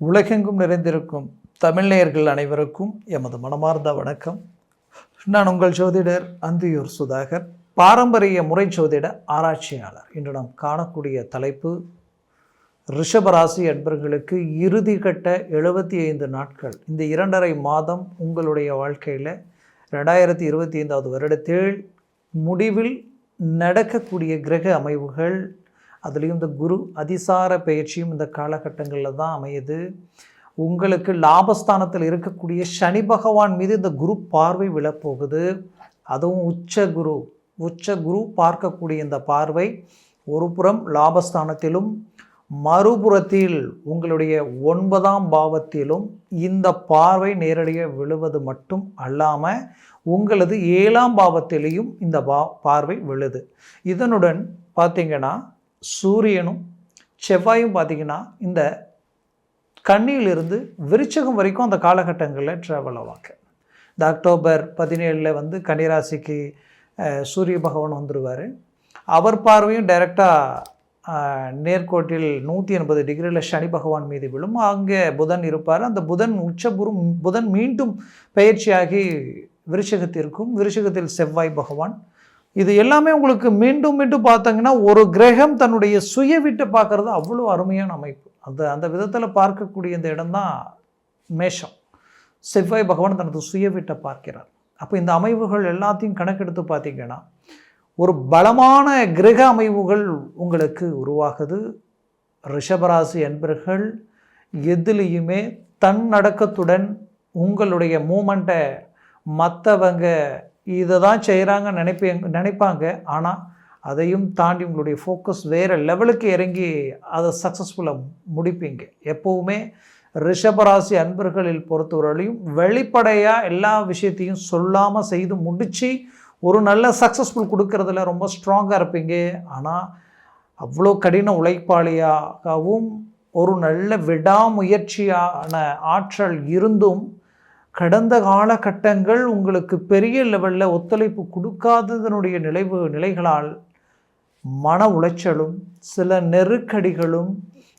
உலகெங்கும் நிறைந்திருக்கும் தமிழ்நேயர்கள் அனைவருக்கும் எமது மனமார்ந்த வணக்கம். நான் உங்கள் ஜோதிடர் அந்தியூர் சுதாகர் பாரம்பரிய முறை ஜோதிட ஆராய்ச்சியாளர். இன்று நாம் காணக்கூடிய தலைப்பு ரிஷபராசி அன்பர்களுக்கு இறுதிக்கட்ட எழுபத்தி ஐந்து நாட்கள். இந்த இரண்டரை மாதம் உங்களுடைய வாழ்க்கையில் ரெண்டாயிரத்தி இருபத்தி ஐந்தாவது வருடத்தில் முடிவில் நடக்கக்கூடிய கிரக அமைவுகள் அதுலேயும் இந்த குரு அதிசார பயிற்சியும் இந்த காலகட்டங்களில் தான் அமையுது. உங்களுக்கு லாபஸ்தானத்தில் இருக்கக்கூடிய சனி பகவான் மீது இந்த குரு பார்வை விழப்போகுது. அதுவும் உச்ச குரு உச்ச குரு பார்க்கக்கூடிய இந்த பார்வை ஒரு புறம் லாபஸ்தானத்திலும் மறுபுறத்தில் உங்களுடைய ஒன்பதாம் பாவத்திலும் இந்த பார்வை நேரடியாக விழுவது மட்டும் அல்லாமல் உங்களது ஏழாம் பாவத்திலையும் இந்த பா பார்வை விழுது. இதனுடன் பார்த்திங்கன்னா சூரியனும் செவ்வாயும் பார்த்தீங்கன்னா இந்த கண்ணியிலிருந்து விருச்சகம் வரைக்கும் அந்த காலகட்டங்களில் ட்ராவல் ஆவாங்க. இந்த அக்டோபர் பதினேழில் வந்து கன்னிராசிக்கு சூரிய பகவான் வந்துடுவார் அவர் பார்வையும் டைரெக்டாக நேர்கோட்டில் நூற்றி எண்பது டிகிரியில் சனி பகவான் மீது விழும். அங்கே புதன் இருப்பார். அந்த புதன் உச்சபுரு புதன் மீண்டும் பயிற்சியாகி விருஷகத்திற்கும் விருஷகத்தில் செவ்வாய் பகவான் இது எல்லாமே உங்களுக்கு மீண்டும் மீண்டும் பார்த்தீங்கன்னா ஒரு கிரகம் தன்னுடைய சுய வீட்டை பார்க்கறது அவ்வளோ அருமையான அமைப்பு. அந்த அந்த விதத்தில் பார்க்கக்கூடிய இந்த இடம்தான் மேஷம். செவ்வாய் பகவான் தனது சுய வீட்டை பார்க்கிறார். அப்போ இந்த அமைவுகள் எல்லாத்தையும் கணக்கெடுத்து பார்த்தீங்கன்னா ஒரு பலமான கிரக அமைவுகள் உங்களுக்கு உருவாகுது. ரிஷபராசி என்பர்கள் எதுலேயுமே தன்னடக்கத்துடன் உங்களுடைய மூமெண்ட்டை மற்றவங்க இதை தான் செய்கிறாங்க நினைப்பீங்க நினைப்பாங்க. ஆனால் அதையும் தாண்டி உங்களுடைய ஃபோக்கஸ் வேறு லெவலுக்கு இறங்கி அதை சக்ஸஸ்ஃபுல்லாக முடிப்பீங்க. எப்போவுமே ரிஷபராசி அன்பர்களில் பொறுத்தவரையிலையும் வெளிப்படையாக எல்லா விஷயத்தையும் சொல்லாமல் செய்து முடித்து ஒரு நல்ல சக்ஸஸ்ஃபுல் கொடுக்கறதுல ரொம்ப ஸ்ட்ராங்காக இருப்பீங்க. ஆனால் அவ்வளோ கடின உழைப்பாளியாகவும் ஒரு நல்ல விடாமுயற்சியான ஆற்றல் இருந்தும் கடந்த காலகட்டங்கள் உங்களுக்கு பெரிய லெவலில் ஒத்துழைப்பு கொடுக்காததனுடைய நிலைவு நிலைகளால் மன உளைச்சலும் சில நெருக்கடிகளும்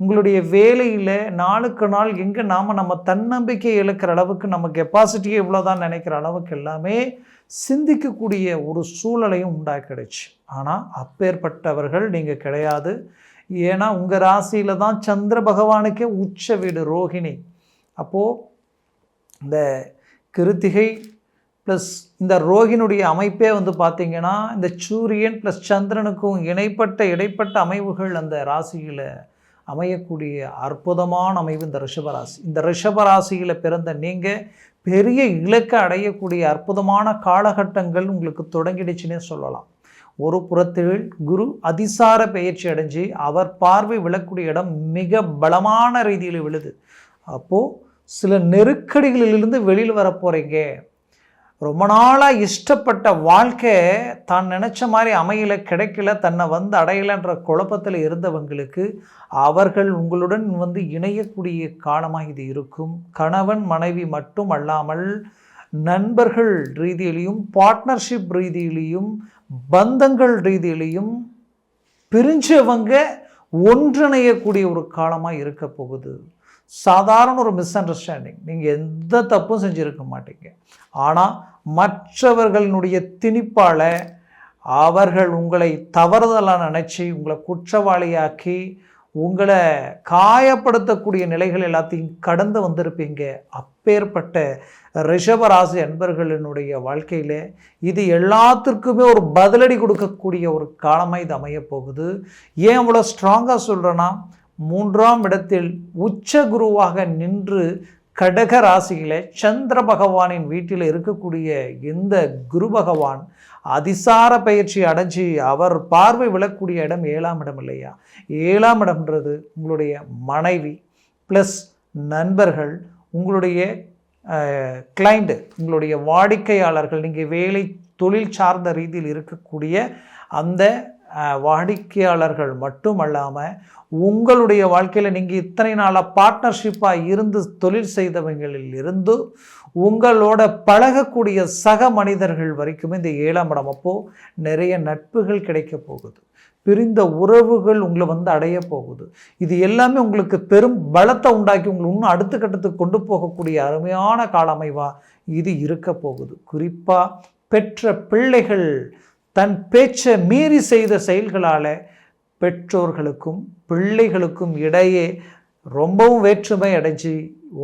உங்களுடைய வேலையில் நாளுக்கு நாள் எங்கே நாம் நம்ம தன்னம்பிக்கை இழக்கிற அளவுக்கு நம்ம கெப்பாசிட்டியை இவ்வளோதான் நினைக்கிற அளவுக்கு எல்லாமே சிந்திக்கக்கூடிய ஒரு சூழலையும் உண்டாக்கிடுச்சு. ஆனால் அப்பேற்பட்டவர்கள் நீங்கள் கிடையாது. ஏன்னா உங்கள் ராசியில் தான் சந்திர பகவானுக்கே உச்ச வீடு ரோகிணி அப்போது இந்த கிருத்திகை ப்ளஸ் இந்த ரோகினுடைய அமைப்பே வந்து பார்த்திங்கன்னா இந்த சூரியன் ப்ளஸ் சந்திரனுக்கும் இணைப்பட்ட இடைப்பட்ட அமைவுகள் அந்த ராசியில் அமையக்கூடிய அற்புதமான அமைவு இந்த ரிஷபராசி இந்த ரிஷபராசியில் பிறந்த நீங்கள் பெரிய இலக்கை அடையக்கூடிய அற்புதமான காலகட்டங்கள் உங்களுக்கு தொடங்கிடுச்சுன்னே சொல்லலாம். ஒரு புறத்தில் குரு அதிசார பயிற்சி அடைஞ்சு அவர் பார்வை விழக்கூடிய இடம் மிக பலமான ரீதியில் விழுது. அப்போது சில நெருக்கடிகளிலிருந்து வெளியில் வர போகிறீங்க ரொம்ப நாளாக இஷ்டப்பட்ட வாழ்க்கை தான் நினச்ச மாதிரி அமையல கிடைக்கல தன்னை வந்து அடையலைன்ற குழப்பத்தில் இருந்தவங்களுக்கு அவர்கள் உங்களுடன் வந்து இணையக்கூடிய காலமாக இது இருக்கும். கணவன் மனைவி மட்டும் அல்லாமல் நண்பர்கள் ரீதியிலையும் பார்ட்னர்ஷிப் ரீதியிலையும் பந்தங்கள் ரீதியிலையும் பிரிஞ்சவங்க ஒன்றிணையக்கூடிய ஒரு காலமாக இருக்க போகுது. சாதாரண ஒரு மிஸ் அண்டர்ஸ்டாண்டிங் நீங்கள் எந்த தப்பும் செஞ்சுருக்க மாட்டீங்க. ஆனால் மற்றவர்களினுடைய திணிப்பால் அவர்கள் உங்களை தவறுதலாக நினச்சி உங்களை குற்றவாளியாக்கி உங்களை காயப்படுத்தக்கூடிய நிலைகள் எல்லாத்தையும் கடந்து வந்திருப்பீங்க. அப்பேற்பட்ட ரிஷபராசி அன்பர்களினுடைய வாழ்க்கையில் இது எல்லாத்திற்குமே ஒரு பதிலடி கொடுக்கக்கூடிய ஒரு காலமாக இது அமைய போகுது ஏன் அவ்வளோ ஸ்ட்ராங்காக சொல்கிறேன்னா மூன்றாம் இடத்தில் உச்ச குருவாக நின்று கடக ராசியில் சந்திர பகவானின் வீட்டில் இருக்கக்கூடிய இந்த குரு பகவான் அதிசார பயிற்சி அடைஞ்சு அவர் பார்வை விழக்கூடிய இடம் ஏழாம் இடம் இல்லையா? ஏழாம் இடம்ன்றது உங்களுடைய மனைவி ப்ளஸ் நண்பர்கள் உங்களுடைய கிளைண்ட்டு உங்களுடைய வாடிக்கையாளர்கள் நீங்கள் வேலை தொழில் சார்ந்த ரீதியில் இருக்கக்கூடிய அந்த வாடிக்கையாளர்கள் மட்டுமல்லாமல் உங்களுடைய வாழ்க்கையில் நீங்கள் இத்தனை நாளாக பார்ட்னர்ஷிப்பாக இருந்து தொழில் செய்தவங்களில் இருந்து உங்களோட பழகக்கூடிய சக மனிதர்கள் வரைக்குமே இந்த ஏழாம் இடம் அப்போது நிறைய நட்புகள் கிடைக்க போகுது. பிரிந்த உறவுகள் உங்களை வந்து அடைய போகுது. இது எல்லாமே உங்களுக்கு பெரும் பலத்தை உண்டாக்கி உங்களை இன்னும் அடுத்த கட்டத்துக்கு கொண்டு போகக்கூடிய அருமையான கால அமைவாக இது இருக்க போகுது. குறிப்பாக பெற்ற பிள்ளைகள் தன் பேச்சை மீறி செய்த செயல்களால் பெற்றோர்களுக்கும் பிள்ளைகளுக்கும் இடையே ரொம்பவும் வேற்றுமை அடைஞ்சு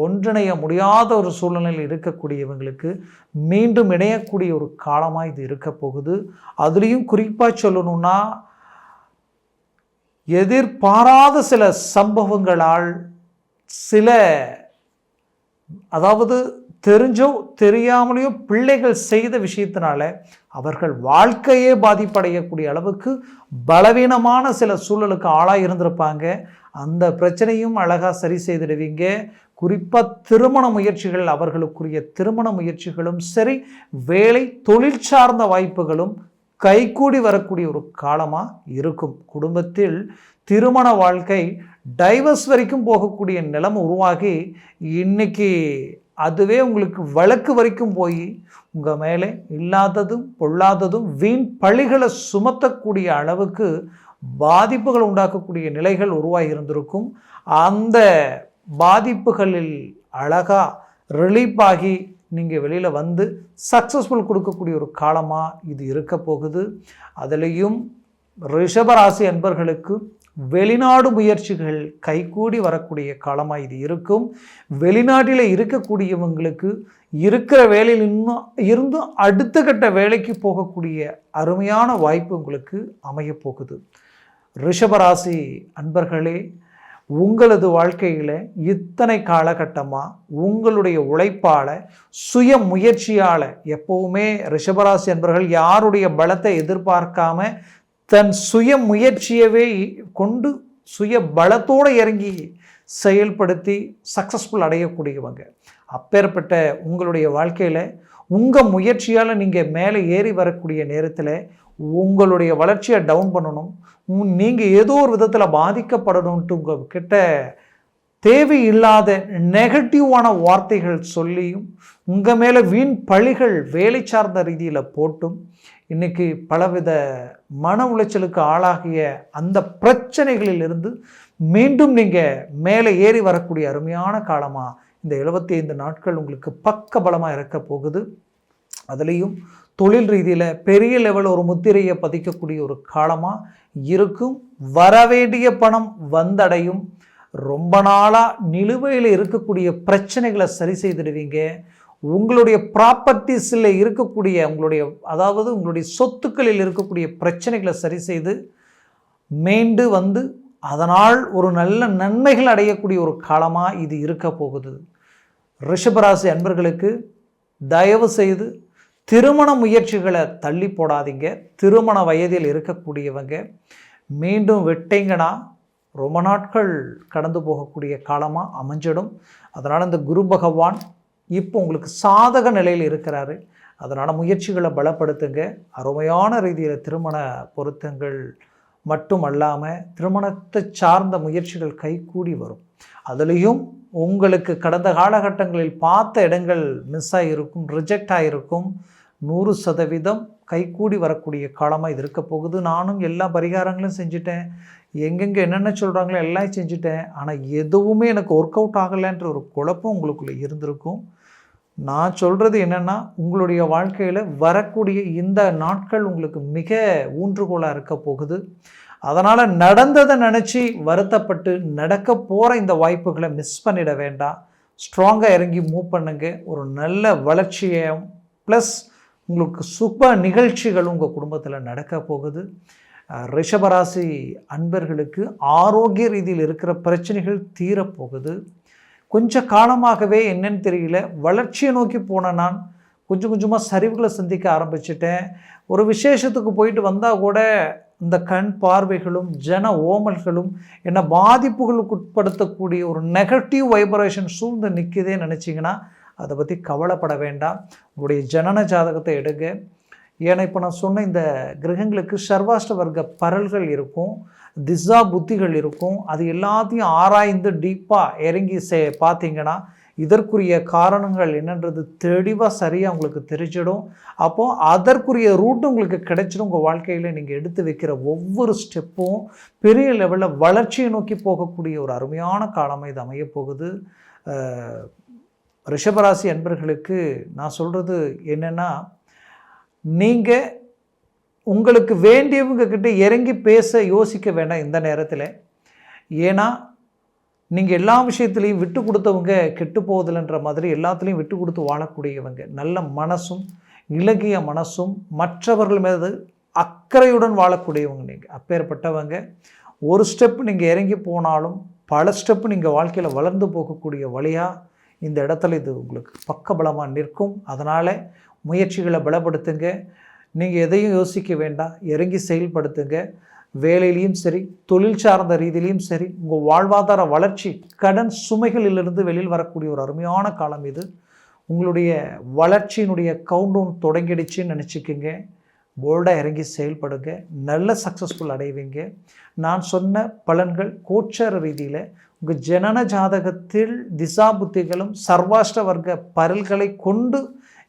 ஒன்றிணைய முடியாத ஒரு சூழ்நிலையில் இருக்கக்கூடியவங்களுக்கு மீண்டும் இணையக்கூடிய ஒரு காலமாக இது இருக்க போகுது. அதுலேயும் குறிப்பாக சொல்லணும்னா எதிர்பாராத சில சம்பவங்களால் சில அதாவது தெரிஞ்சோ தெரியாமலேயோ பிள்ளைகள் செய்த விஷயத்தினால அவர்கள் வாழ்க்கையே பாதிப்படையக்கூடிய அளவுக்கு பலவீனமான சில சூழலுக்கு ஆளாக இருந்திருப்பாங்க. அந்த பிரச்சனையும் அழகாக சரி செய்திடுவீங்க. குறிப்பாக திருமண முயற்சிகள் அவர்களுக்குரிய திருமண முயற்சிகளும் சரி வேலை தொழில் சார்ந்த வாய்ப்புகளும் கைகூடி வரக்கூடிய ஒரு காலமாக இருக்கும். குடும்பத்தில் திருமண வாழ்க்கை டைவர்ஸ் வரைக்கும் போகக்கூடிய நிலம் உருவாகி இன்னைக்கு அதுவே உங்களுக்கு வழக்கு வரைக்கும் போய் உங்கள் மேலே இல்லாததும் பொல்லாததும் வீண் பழிகளை சுமத்தக்கூடிய அளவுக்கு பாதிப்புகள் உண்டாக்கக்கூடிய நிலைகள் உருவாகி இருந்திருக்கும். அந்த பாதிப்புகளில் அழகாக ரிலீஃப் ஆகி நீங்கள் வெளியில் வந்து சக்ஸஸ்ஃபுல் கொடுக்கக்கூடிய ஒரு காலமாக இது இருக்க போகுது. அதுலேயும் ரிஷபராசி அன்பர்களுக்கு வெளிநாடு முயற்சிகள் கைகூடி வரக்கூடிய காலமாக இது இருக்கும். வெளிநாட்டில் இருக்கக்கூடியவங்களுக்கு இருக்கிற வேலையில் இன்னும் இருந்தும் அடுத்த கட்ட வேலைக்கு போகக்கூடிய அருமையான வாய்ப்பு உங்களுக்கு அமையப்போகுது ரிஷபராசி அன்பர்களே உங்களது வாழ்க்கையில் இத்தனை காலகட்டமாக உங்களுடைய உழைப்பால் சுய முயற்சியால் எப்போவுமே ரிஷபராசி அன்பர்கள் யாருடைய பலத்தை எதிர்பார்க்காம தன் சுய முயற்சியவே கொண்டு சுய பலத்தோடு இறங்கி செயல்படுத்தி சக்ஸஸ்ஃபுல் அடையக்கூடியவங்க. அப்பேற்பட்ட உங்களுடைய வாழ்க்கையில் உங்கள் முயற்சியால் நீங்கள் மேலே ஏறி வரக்கூடிய நேரத்தில் உங்களுடைய வளர்ச்சியை டவுன் பண்ணணும். நீங்கள் ஏதோ ஒரு விதத்தில் பாதிக்கப்படணுன்ட்டு உங்கள் கிட்ட தேவையில்லாத நெகட்டிவான வார்த்தைகள் சொல்லியும் உங்கள் மேலே வீண் பழிகள் வேலை சார்ந்த ரீதியில் போட்டும். இன்றைக்கி பலவித மன உளைச்சலுக்கு ஆளாகிய அந்த பிரச்சனைகளிலிருந்து மீண்டும் நீங்கள் மேலே ஏறி வரக்கூடிய அருமையான காலமாக இந்த எழுபத்தி ஐந்து நாட்கள் உங்களுக்கு பக்க பலமாக இருக்க போகுது. அதுலேயும் தொழில் ரீதியில் பெரிய லெவல் ஒரு முத்திரையை பதிக்கக்கூடிய ஒரு காலமாக இருக்கும். வரவேண்டிய பணம் வந்தடையும். ரொம்ப நாளாக நிலுவையில் இருக்கக்கூடிய பிரச்சனைகளை சரி செய்திடுவீங்க. உங்களுடைய ப்ராப்பர்ட்டிஸில் இருக்கக்கூடிய உங்களுடைய அதாவது உங்களுடைய சொத்துக்களில் இருக்கக்கூடிய பிரச்சனைகளை சரி செய்து மீண்டு வந்து அதனால் ஒரு நல்ல நன்மைகள் அடையக்கூடிய ஒரு காலமாக இது இருக்க போகுது. ரிஷபராசி அன்பர்களுக்கு தயவு செய்து திருமண முயற்சிகளை தள்ளி போடாதீங்க. திருமண வயதில் இருக்கக்கூடியவங்க மீண்டும் விட்டீங்கன்னா ரொம்ப நாட்கள் கடந்து போகக்கூடிய காலமாக அமைஞ்சிடும். அதனால் இந்த குரு பகவான் இப்போ உங்களுக்கு சாதக நிலையில் இருக்கிறாரு. அதனால் முயற்சிகளை பலப்படுத்துங்க. அருமையான ரீதியில் திருமண பொருத்தங்கள் மட்டும் அல்லாமல் திருமணத்தை சார்ந்த முயற்சிகள் கைகூடி வரும். அதுலேயும் உங்களுக்கு கடந்த காலகட்டங்களில் பார்த்த இடங்கள் மிஸ் ஆகிருக்கும் ரிஜெக்ட் ஆகிருக்கும் நூறு சதவீதம் கைகூடி வரக்கூடிய காலமாக இது இருக்க போகுது. நானும் எல்லா பரிகாரங்களும் செஞ்சுட்டேன். எங்கெங்கே என்னென்ன சொல்கிறாங்களோ எல்லாம் செஞ்சுட்டேன். ஆனால் எதுவுமே எனக்கு ஒர்க் அவுட் ஆகலைன்ற ஒரு குழப்பம் உங்களுக்குள்ளே இருந்திருக்கும். நான் சொல்கிறது என்னென்னா உங்களுடைய வாழ்க்கையில் வரக்கூடிய இந்த நாட்கள் உங்களுக்கு மிக ஊன்றுகோலாக இருக்க போகுது. அதனால் நடந்ததை நினச்சி வருத்தப்பட்டு நடக்க போகிற இந்த வாய்ப்புகளை மிஸ் பண்ணிட வேண்டாம். ஸ்ட்ராங்காக இறங்கி மூவ் பண்ணுங்க. ஒரு நல்ல வளர்ச்சியம் ப்ளஸ் உங்களுக்கு சுப நிகழ்ச்சிகள் உங்கள் குடும்பத்தில் நடக்க போகுது. ரிஷபராசி அன்பர்களுக்கு ஆரோக்கிய ரீதியில் இருக்கிற பிரச்சனைகள் தீரப்போகுது. கொஞ்ச காலமாகவே என்னன்னு தெரியல. வளர்ச்சியை நோக்கி போன நான் கொஞ்சம் கொஞ்சமாக சரிவுகளை சந்திக்க ஆரம்பிச்சிட்டேன். ஒரு விசேஷத்துக்கு போயிட்டு வந்தால் கூட இந்த கண் பார்வைகளும் ஜன ஓமல்களும் என்னை பாதிப்புகளுக்கு உட்படுத்தக்கூடிய ஒரு நெகட்டிவ் வைப்ரேஷன் சூழ்ந்து நிற்கிதே நினச்சிங்கன்னா அதை பற்றி கவலைப்பட வேண்டாம். உங்களுடைய ஜனன ஜாதகத்தை எடுங்க. ஏன்னா இப்போ நான் சொன்ன இந்த கிரகங்களுக்கு சர்வாஷ்ட வர்க்க பரல்கள் இருக்கும் திசா புத்திகள் இருக்கும் அது எல்லாத்தையும் ஆராய்ந்து டீப்பாக இறங்கி சே பார்த்தீங்கன்னா இதற்குரிய காரணங்கள் என்னன்றது தெளிவாக சரியாக உங்களுக்கு தெரிஞ்சிடும். அப்போது அதற்குரிய ரூட் உங்களுக்கு கிடைச்சிடும் உங்கள் வாழ்க்கையில் நீங்கள் எடுத்து வைக்கிற ஒவ்வொரு ஸ்டெப்பும் பெரிய லெவலில் வளர்ச்சியை நோக்கி போகக்கூடிய ஒரு அருமையான காலமாக இது அமையப் போகுது ரிஷபராசி அன்பர்களுக்கு நான் சொல்கிறது என்னென்னா நீங்கள் உங்களுக்கு வேண்டியவங்க கிட்ட இறங்கி பேச யோசிக்க வேண்டாம் இந்த நேரத்தில். ஏன்னா நீங்கள் எல்லா விஷயத்துலையும் விட்டு கொடுத்தவங்க கெட்டு போவதில்லைன்ற மாதிரி எல்லாத்துலேயும் விட்டு கொடுத்து வாழக்கூடியவங்க நல்ல மனசும் இலகிய மனசும் மற்றவர்கள் மீது அக்கறையுடன் வாழக்கூடியவங்க நீங்கள் அப்பேற்பட்டவங்க ஒரு ஸ்டெப் நீங்கள் இறங்கி போனாலும் பல ஸ்டெப் நீங்கள் வாழ்க்கையில் வளர்ந்து போகக்கூடிய வழியாக இந்த இடத்துல இது உங்களுக்கு பக்கபலமாக நிற்கும். அதனால் முயற்சிகளை பலப்படுத்துங்க. நீங்கள் எதையும் யோசிக்க வேண்டாம். இறங்கி செயல்படுத்துங்க. வேலையிலையும் சரி தொழில் சார்ந்த ரீதியிலையும் சரி உங்கள் வாழ்வாதார வளர்ச்சி கடன் சுமைகளிலிருந்து வெளியில் வரக்கூடிய ஒரு அருமையான காலம் இது. உங்களுடைய வளர்ச்சியினுடைய கவுண்டவுன் தொடங்கிடுச்சுன்னு நினச்சிக்கோங்க. போல்டாக இறங்கி செயல்படுங்க. நல்ல சக்ஸஸ்ஃபுல் அடைவீங்க. நான் சொன்ன பலன்கள் கோச்சார ரீதியில் உங்கள் ஜனன ஜாதகத்தில் திசா புத்திகளும் சர்வாஷ்ட வர்க்க பரல்களை கொண்டு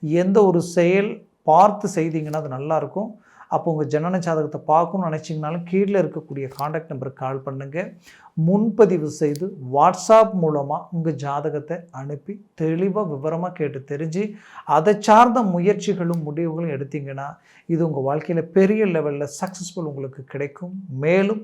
எந்த ஒரு செயல் பார்த்து செய்தீங்கன்னா அது நல்லாயிருக்கும். அப்போ உங்கள் ஜனன ஜாதகத்தை பார்க்கணும்னு நினச்சிங்கனாலும் கீழே இருக்கக்கூடிய காண்டாக்ட் நம்பருக்கு கால் பண்ணுங்கள் முன்பதிவு செய்து வாட்ஸ்அப் மூலமாக உங்கள் ஜாதகத்தை அனுப்பி தெளிவாக விவரமாக கேட்டு தெரிஞ்சு அதை சார்ந்த முயற்சிகளும் முடிவுகளும் எடுத்திங்கன்னா இது உங்கள் வாழ்க்கையில் பெரிய லெவலில் சக்ஸஸ்ஃபுல் உங்களுக்கு கிடைக்கும். மேலும்